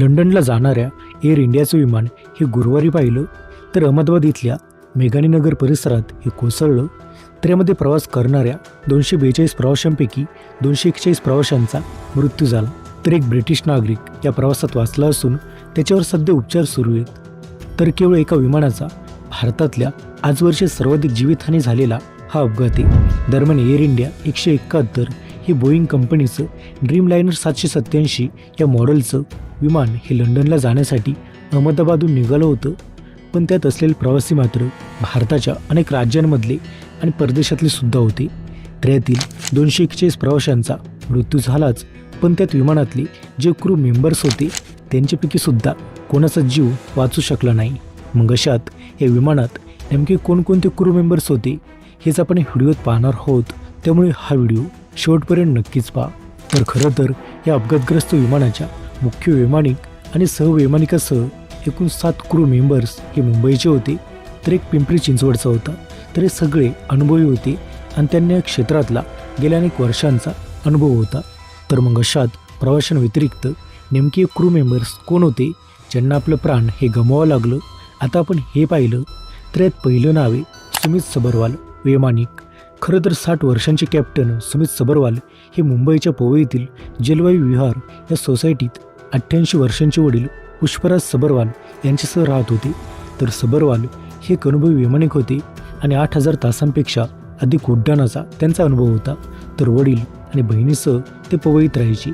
लंडनला जाणाऱ्या एअर इंडियाचं विमान हे गुरुवारी पाहिलं तर अहमदाबाद इथल्या मेघानीनगर परिसरात हे कोसळलं. तर यामध्ये प्रवास करणाऱ्या दोनशे बेचाळीस प्रवाशांपैकी दोनशे एकचाळीस प्रवाशांचा मृत्यू झाला. तर एक ब्रिटिश नागरिक या प्रवासात वाचला असून त्याच्यावर सध्या उपचार सुरू आहेत. तर केवळ एका विमानाचा भारतातल्या आजवरची सर्वाधिक जीवितहानी झालेला हा अपघात आहे. दरम्यान एअर इंडिया एकशे एकाहत्तर हे बोईंग कंपनीचं ड्रीमलायनर सातशे सत्याऐंशी या मॉडेलचं विमान हे लंडनला जाण्यासाठी अहमदाबादहून निघालं होतं पण त्यात असलेले प्रवासी मात्र भारताच्या अनेक राज्यांमधले आणि परदेशातले सुद्धा होते. तर दोनशे एकचाळीस प्रवाशांचा मृत्यू झालाच पण त्यात विमानातले जे क्रू मेंबर्स होते त्यांच्यापैकी सुद्धा कोणाचा जीव वाचू शकला नाही. मग अशात या विमानात नेमके कोणकोणते क्रू मेंबर्स होते हेच आपण व्हिडिओत पाहणार आहोत. त्यामुळे हा व्हिडिओ शेवटपर्यंत नक्कीच पहा. तर खरं तर या अपघातग्रस्त विमानाच्या मुख्य वैमानिक आणि सहवैमानिकासह एकूण सात क्रू मेंबर्स हे मुंबईचे होते. तर एक पिंपरी चिंचवडचा होता. तर हे सगळे अनुभवी होते आणि त्यांना या क्षेत्रातला गेल्या अनेक वर्षांचा अनुभव होता. तर मग अशात प्रवाशांव्यतिरिक्त नेमके क्रू मेंबर्स कोण होते? ज्यांना आपलं प्राण हे गमवावं लागलं? आता आपण हे पाहिलं. तर यात पहिलं नाव आहे सुमित सबरवाल वैमानिक. खरं तर साठ वर्षांचे कॅप्टन सुमित सबरवाल हे मुंबईच्या पोवईतील जलवायू विहार या सोसायटीत अठ्ठ्याऐंशी वर्षांचे वडील पुष्पराज सबरवाल यांच्यासह राहत होते. तर सबरवाल हे एक अनुभवी वैमानिक होते आणि आठ हजार तासांपेक्षा अधिक उड्डाणाचा त्यांचा अनुभव होता. तर वडील आणि बहिणीसह ते पवईत राहायचे.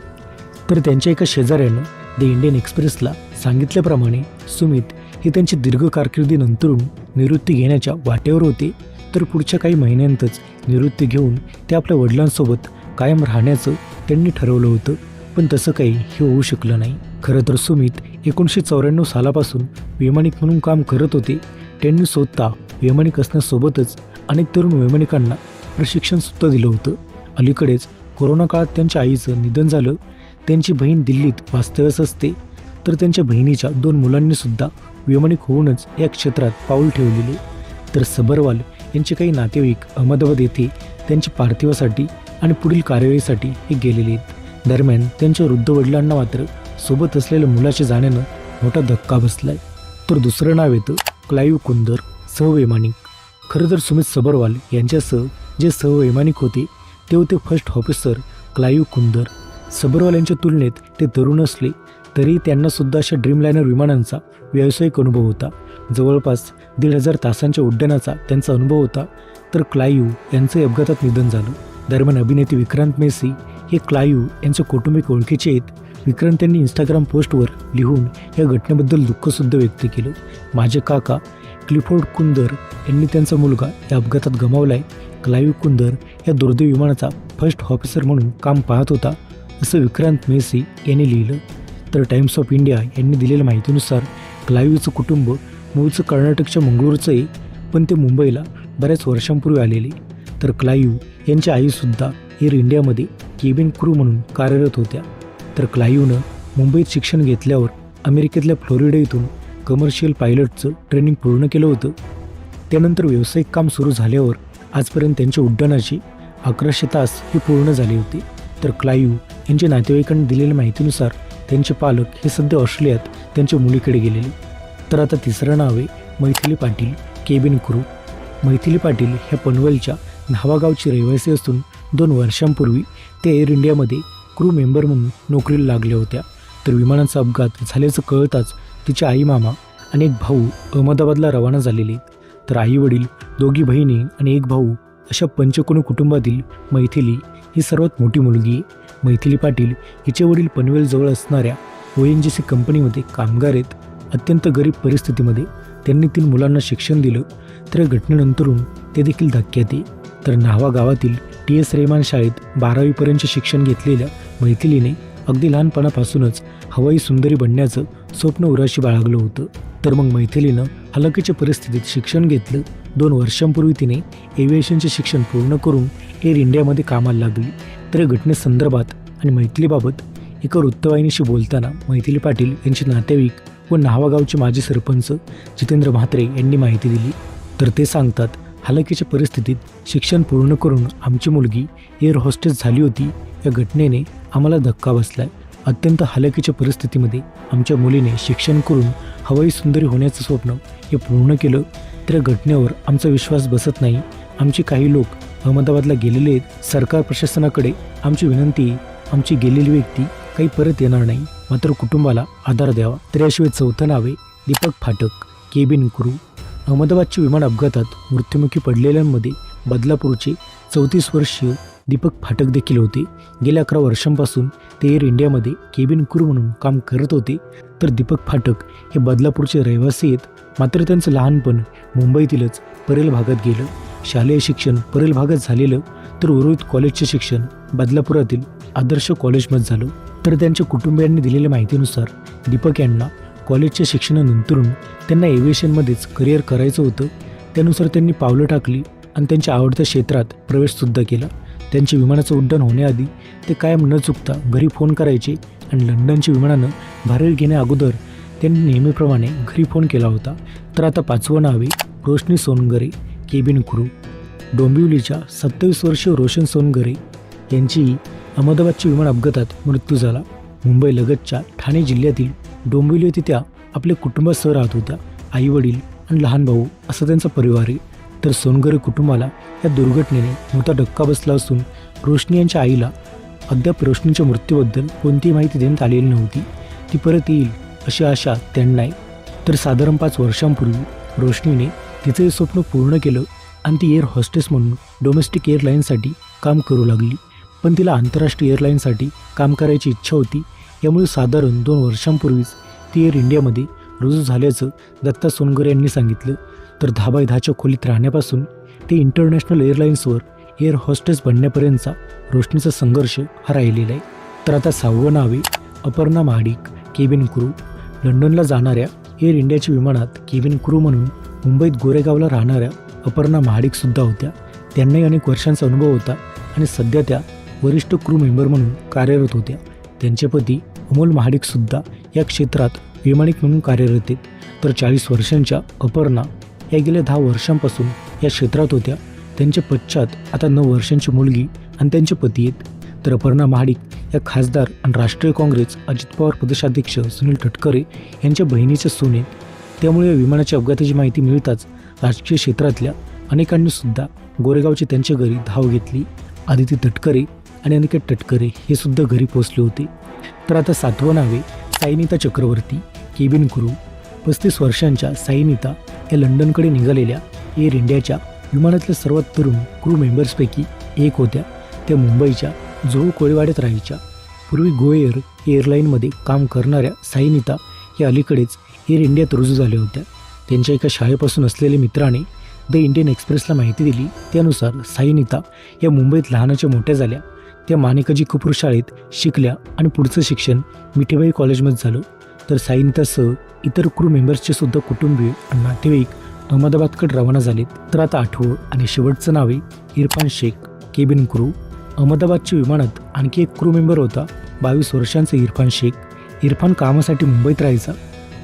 तर त्यांच्या एका शेजाऱ्यानं द इंडियन एक्सप्रेसला सांगितल्याप्रमाणे सुमित हे त्यांची दीर्घ कारकिर्दीनंतरून निवृत्ती घेण्याच्या वाटेवर होते. तर पुढच्या काही महिन्यांतच निवृत्ती घेऊन ते आपल्या वडिलांसोबत कायम राहण्याचं त्यांनी ठरवलं होतं. पण तसं काही हे होऊ शकलं नाही. खरं तर सुमित एकोणीसशे चौऱ्याण्णव सालापासून वैमानिक म्हणून काम करत होते. त्यांनी स्वतः वैमानिक असण्यासोबतच अनेक तरुण वैमानिकांना प्रशिक्षणसुद्धा दिलं होतं. अलीकडेच कोरोना काळात त्यांच्या आईचं निधन झालं. त्यांची बहीण दिल्लीत वास्तव्यास असते. तर त्यांच्या बहिणीच्या दोन मुलांनीसुद्धा वैमानिक होऊनच या क्षेत्रात पाऊल ठेवलेले. तर सबरवाल यांचे काही नातेवाईक अहमदाबाद येथे त्यांच्या पार्थिवासाठी आणि पुढील कार्यवाहीसाठी हे गेलेले आहेत. दरम्यान त्यांच्या वृद्ध वडिलांना मात्र सोबत असलेल्या मुलाच्या जाण्यानं मोठा धक्का बसलाय. तर दुसरं नाव येतं क्लाईव कुंदर सहवैमानिक खरं तर सुमित सबरवाल यांच्यासह जे सहवैमानिक होते ते होते first officer Clive Kunder. Sabharwal यांच्या तुलनेत ते तरुण असले तरी त्यांनासुद्धा अशा ड्रीमलायनर विमानांचा व्यावसायिक अनुभव होता. जवळपास दीड हजार तासांच्या उड्डाणाचा त्यांचा अनुभव होता. तर क्लायू यांचंही अपघातात निधन झालं. दरम्यान अभिनेते विक्रांत मेसी हे क्लायू यांचे कौटुंबिक ओळखीचे आहेत. विक्रांत यांनी इंस्टाग्राम पोस्टवर लिहून या घटनेबद्दल दुःखसुद्धा व्यक्त केलं. माझे काका क्लिफोर्ड कुंदर यांनी त्यांचा मुलगा या अपघातात गमावला आहे क्लायू कुंदर या दुर्दैव विमानाचा फर्स्ट ऑफिसर म्हणून काम पाहत होता असं विक्रांत मेसी यांनी लिहिलं. तर टाइम्स ऑफ इंडिया यांनी दिलेल्या माहितीनुसार क्लायूचं कुटुंब मूळचं कर्नाटकच्या मंगळूरचं आहे पण ते मुंबईला बऱ्याच वर्षांपूर्वी आलेले. तर क्लायू यांची आईसुद्धा एअर इंडियामध्ये केबिन क्रू म्हणून कार्यरत होत्या. तर क्लाईव्हनं मुंबईत शिक्षण घेतल्यावर अमेरिकेतल्या फ्लोरिडा इथून कमर्शियल पायलटचं ट्रेनिंग पूर्ण केलं होतं. त्यानंतर व्यावसायिक काम सुरू झाल्यावर आजपर्यंत त्यांच्या उड्डाणाची अकराशे तास हे पूर्ण झाले होते. तर क्लाईव्ह यांच्या नातेवाईकांनी दिलेल्या माहितीनुसार त्यांचे पालक हे सध्या ऑस्ट्रेलियात त्यांच्या मुलीकडे गेलेले. तर आता तिसरं नाव आहे मैथिली पाटील केबिन क्रू. मैथिली पाटील ह्या पनवेलच्या न्हावागावची रहिवासी असून दोन वर्षांपूर्वी ते एअर इंडियामध्ये क्रू मेंबर म्हणून नोकरीला लागल्या होत्या. तर विमानाचा अपघात झाल्याचं कळताच तिचे आई मामा आणि एक भाऊ अहमदाबादला रवाना झालेले तर आई वडील दोघी बहिणी आणि एक भाऊ अशा पंचकोणी कुटुंबातील मैथिली ही सर्वात मोठी मुलगी आहे. मैथिली पाटील हिचे वडील पनवेलजवळ असणाऱ्या ओ एन जी सी कंपनीमध्ये कामगार आहेत. अत्यंत गरीब परिस्थितीमध्ये त्यांनी तीन मुलांना शिक्षण दिलं. तर या घटनेनंतरून ते देखील धक्क्यात येईल तर न्हावा गावातील टी एस रेमान शाळेत बारावीपर्यंतचे शिक्षण घेतलेल्या मैथिलीने अगदी लहानपणापासूनच हवाई सुंदरी बनण्याचं स्वप्न उराशी बाळगलं होतं. तर मग मैथिलीनं हलकीच्या परिस्थितीत शिक्षण घेतलं. दोन वर्षांपूर्वी तिने एव्हिएशनचे शिक्षण पूर्ण करून एअर इंडियामध्ये कामाला लागली. तर या घटनेसंदर्भात आणि मैथिलीबाबत एका वृत्तवाहिनीशी बोलताना मैथिली पाटील यांचे नातेवाईक व नावागावचे माजी सरपंच जितेंद्र म्हात्रे यांनी माहिती दिली. तर ते सांगतात हालाकीच्या परिस्थितीत शिक्षण पूर्ण करून आमची मुलगी एअर हॉस्टेस झाली होती या घटनेने आम्हाला धक्का बसलाय. अत्यंत हालाकीच्या परिस्थितीमध्ये आमच्या मुलीने शिक्षण करून हवाई सुंदरी होण्याचं स्वप्न हे पूर्ण केलं. तर या घटनेवर आमचा विश्वास बसत नाही. आमचे काही लोक अहमदाबादला गेलेले आहेत. सरकार प्रशासनाकडे आमची विनंती आमची गेलेली व्यक्ती काही परत येणार नाही. मात्र कुटुंबाला आधार द्यावा. तर याशिवाय चौथं नावे दीपक फाटक. Cabin crew. अहमदाबादच्या विमान अपघातात मृत्युमुखी पडलेल्यांमध्ये बदलापूरचे चौतीस वर्षीय दीपक फाटक देखील होते. गेल्या अकरा वर्षांपासून ते एअर इंडियामध्ये केबिन क्रू म्हणून काम करत होते. तर दीपक फाटक हे बदलापूरचे रहिवासी आहेत. मात्र त्यांचं लहानपण मुंबईतीलच परेल भागात गेलं. शालेय शिक्षण परेल भागात झालेलं तर उर्वरित कॉलेजचे शिक्षण बदलापुरातील आदर्श कॉलेजमध्ये झालं. तर त्यांच्या कुटुंबियांनी दिलेल्या माहितीनुसार दीपक यांना कॉलेजच्या शिक्षणानंतरून त्यांना एव्हिएशनमध्येच करिअर करायचं होतं. त्यानुसार त्यांनी पावलं टाकली आणि त्यांच्या आवडत्या क्षेत्रात प्रवेशसुद्धा केला. त्यांचे विमानाचं उड्डाण होण्याआधी ते कायम न चुकता घरी फोन करायचे आणि लंडनच्या विमानानं भारत घेण्या अगोदर त्यांनी नेहमीप्रमाणे घरी फोन केला होता. तर आता पाचवं नाव आहे रोशनी सोनगरे केबिन क्रू. डोंबिवलीच्या सत्तावीस वर्षीय रोशन सोनगरे यांची अहमदाबादच्या विमान अपघातात मृत्यू झाला. मुंबई लगतच्या ठाणे जिल्ह्यातील डोंबिवली होती त्या आपले कुटुंबासह राहत होत्या. आई वडील आणि लहान भाऊ असा त्यांचा परिवार आहे. तर सोनगरे कुटुंबाला या दुर्घटनेने मोठा धक्का बसला असून रोशनी यांच्या आईला अद्याप रोशनीच्या मृत्यूबद्दल कोणतीही माहिती देण्यात आलेली नव्हती. ती परत येईल अशी आशा त्यांना आहे. तर साधारण पाच वर्षांपूर्वी रोशनीने तिचं हे स्वप्न पूर्ण केलं आणि ती एअर हॉस्टेस म्हणून डोमेस्टिक एअरलाईनसाठी काम करू लागली. पण तिला आंतरराष्ट्रीय एअरलाईनसाठी काम करायची इच्छा होती. यामुळे साधारण दोन वर्षांपूर्वीच ती एअर इंडियामध्ये रुजू झाल्याचं दत्ता सोनगर यांनी सांगितलं. तर दहा बाय दहाच्या खोलीत राहण्यापासून ते इंटरनॅशनल एअरलाईन्सवर एअर हॉस्टेस बनण्यापर्यंतचा रोशनीचा संघर्ष हा राहिलेला आहे. तर आता सहावं नावे अपर्णा महाडिक केबिन क्रू. लंडनला जाणाऱ्या एअर इंडियाच्या विमानात केबिन क्रू म्हणून मुंबईत गोरेगावला राहणाऱ्या अपर्णा महाडिकसुद्धा होत्या. त्यांनाही अनेक वर्षांचा अनुभव होता आणि सध्या त्या वरिष्ठ क्रू मेंबर म्हणून कार्यरत होत्या. त्यांचे पती अमोल महाडिकसुद्धा या क्षेत्रात वैमानिक म्हणून कार्यरत आहेत. तर चाळीस वर्षांच्या अपर्णा या गेल्या दहा वर्षांपासून या क्षेत्रात होत्या. त्यांच्या पश्चात आता नऊ वर्षांची मुलगी आणि त्यांचे पती आहेत. तर अपर्णा महाडिक या खासदार आणि राष्ट्रीय काँग्रेस अजित पवार प्रदेशाध्यक्ष सुनील तटकरे यांच्या बहिणीचे सून आहेत. त्यामुळे या विमानाच्या अपघाताची माहिती मिळताच राजकीय क्षेत्रातल्या अनेकांनी सुद्धा गोरेगावची त्यांच्या घरी धाव घेतली. आदिती तटकरे आणि अनिकेत तटकरे हे सुद्धा घरी पोहोचले होते. तर आता सातवं नावे साईनिता चक्रवर्ती केबिन क्रू पस्तीस वर्षांच्या साईनिता या लंडनकडे निघालेल्या एअर इंडियाच्या विमानातल्या सर्वात तरुण क्रू मेंबर्सपैकी एक होत्या. त्या मुंबईच्या जुहू कोळीवाड्यात राहायच्या. पूर्वी गोएअर एअरलाईनमध्ये काम करणाऱ्या साईनिता या अलीकडेच एअर इंडियात रुजू झाल्या होत्या. त्यांच्या एका शाळेपासून असलेल्या मित्राने द इंडियन एक्सप्रेसला माहिती दिली. त्यानुसार साईनिता या मुंबईत लहानाच्या मोठ्या झाल्या. त्या माणिकाजी कपूर शाळेत शिकल्या आणि पुढचं शिक्षण मिठीबाई कॉलेजमध्ये झालं. तर साईंतासह इतर क्रू मेंबर्सचे सुद्धा कुटुंबीय आणि नातेवाईक अहमदाबादकडे रवाना झालेत. तर आता आठवं आणि शेवटचं नाव आहे इरफान शेख केबिन क्रू अहमदाबादच्या विमानात आणखी एक क्रू मेंबर होता बावीस वर्षांचा इरफान शेख. इरफान कामासाठी मुंबईत राहायचा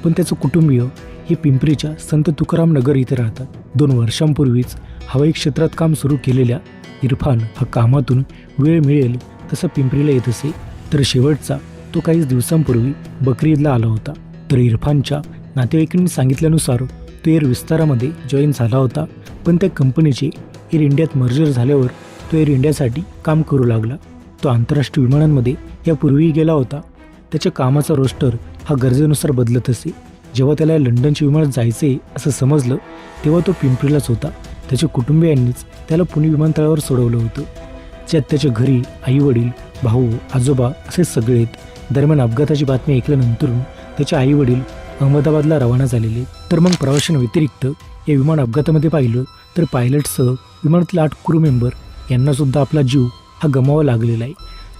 पण त्याचं कुटुंबीय हे पिंपरीच्या संत तुकाराम नगर इथे राहतात. दोन वर्षांपूर्वीच हवाई क्षेत्रात काम सुरू केलेल्या इरफान हा कामातून वेळ मिळेल तसं पिंपरीला येत असे. तर शेवटचा तो काही दिवसांपूर्वी बकरीदला आला होता. तर इरफानच्या नातेवाईकांनी सांगितल्यानुसार तो एअर विस्तारामध्ये जॉईन झाला होता. पण त्या कंपनीचे एअर इंडियात मर्जर झाल्यावर तो एअर इंडियासाठी काम करू लागला. तो आंतरराष्ट्रीय विमानांमध्ये यापूर्वीही गेला होता. त्याच्या कामाचा रोस्टर हा गरजेनुसार बदलत असे. जेव्हा त्याला लंडनचे लंडनच्या विमानात जायचे असं समजलं तेव्हा तो पिंपरीलाच होता. त्याच्या कुटुंबियांनीच त्याला पुणे विमानतळावर सोडवलं होतं. ज्यात त्याच्या घरी आई वडील भाऊ आजोबा असे सगळे आहेत. दरम्यान अपघाताची बातमी ऐकल्यानंतरून त्याचे आई वडील अहमदाबादला रवाना झालेले. तर मग प्रवाशांव्यतिरिक्त या विमान अपघातामध्ये पाहिलं तर पायलटसह विमानातले आठ क्रू मेंबर यांनासुद्धा आपला जीव हा गमावा लागलेला आहे.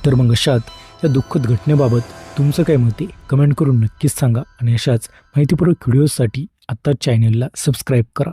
तर मग अशात या दुःखद घटनेबाबत तुमचं काय मत आहे? कमेंट करून नक्कीच सांगा आणि अशाच माहितीपूर्वक व्हिडिओजसाठी आत्ताच चॅनेलला सबस्क्राईब करा.